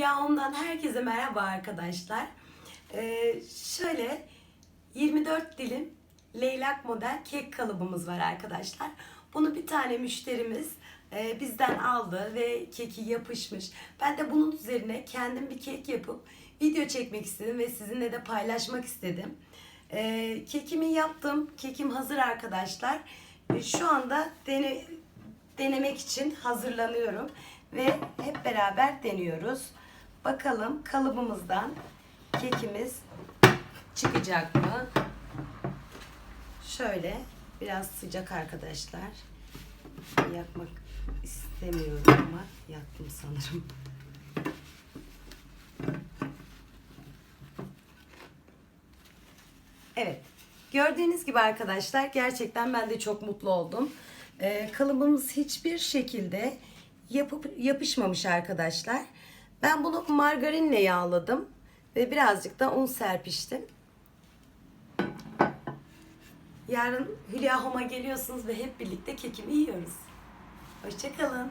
Hülya Home'dan herkese merhaba arkadaşlar. Ee, şöyle 24 dilim leylak model kek kalıbımız var arkadaşlar. Bunu bir tane müşterimiz e, bizden aldı ve keki yapışmış. Ben de bunun üzerine kendim bir kek yapıp video çekmek istedim ve sizinle de paylaşmak istedim. Ee, kekimi yaptım. Kekim hazır arkadaşlar. Ee, Şu anda dene, denemek için hazırlanıyorum ve hep beraber deniyoruz. Bakalım kalıbımızdan kekimiz çıkacak mı? Şöyle biraz sıcak arkadaşlar. Yakmak istemiyorum ama yaktım sanırım. Evet. Gördüğünüz gibi arkadaşlar gerçekten ben de çok mutlu oldum. Ee, kalıbımız hiçbir şekilde yapıp yapışmamış arkadaşlar. Ben bunu margarinle yağladım ve birazcık da un serpiştim. Yarın Hülya Hom'a geliyorsunuz ve hep birlikte kekimi yiyoruz. Hoşçakalın.